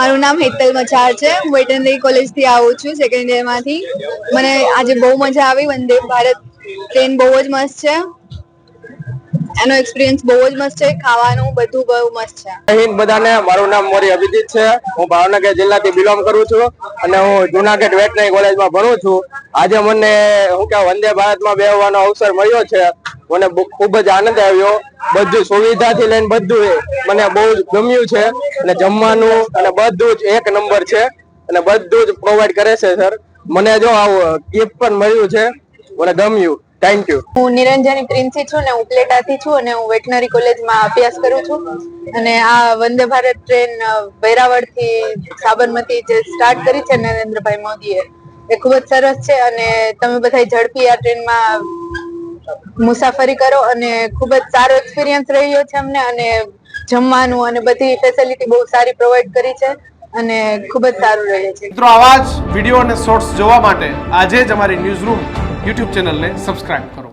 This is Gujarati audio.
મારું નામ હેતલ મચાર છે. હું વેટનરી કોલેજથી આવું છું સેકન્ડ યરમાંથી મને આજે બહુ મજા આવી. વંદે ભારત. ટ્રેન બહુ જ મસ્ત છે. એનો એક્સપિરિયન્સ બહુ જ મસ્ત છે. ખાવાનું બધું બહુ મસ્ત છે. હિન્દ બધાને. મારું નામ મોરી અભિજીત છે. હું ભાવનગર જિલ્લાથી બિલોંગ કરું છું અને હું જુનાગઢ વેટનરી કોલેજમાં ભણું છું. આજે મને, હું કે વંદે ભારતમાં બેહવાનો અવસર મળ્યો છે. મને ખૂબ જ આનંદ આવ્યો. બધું સુવિધાથી લઈને બધું મને બહુ જ ગમ્યું છે અને જમવાનું અને બધું જ એક નંબર છે અને બધું જ પ્રોવાઈડ કરે છે સર મને જો આવું ગિફ્ટ પણ મળ્યું છે. મને ગમ્યું. થેન્ક યુ હું નિરંજની પ્રિન્સી છું ને હું પ્લેટાથી છું અને હું વેટનરી કોલેજમાં અભ્યાસ કરું છું. અને આ વંદે ભારત ટ્રેન વેરાવળથી સાબરમતી જે સ્ટાર્ટ કરી છે નરેન્દ્રભાઈ મોદીએ, એ ખૂબ જ સરસ છે અને તમે બધા ઝડપી આ ટ્રેનમાં મુસાફરી કરો અને ખૂબ જ સારો એક્સપિરિયન્સ રહ્યો છે અમને અને જમવાનું અને બધી ફેસિલિટી બહુ સારી પ્રોવાઈડ કરી છે અને ખૂબ જ સારું રહે છે. મિત્રો, આવા જ વીડિયો અને શોર્ટ્સ જોવા માટે આજે જ અમારી ન્યૂઝ રૂમ યુટ્યુબ ચેનલને સબસ્ક્રાઇબ કરો.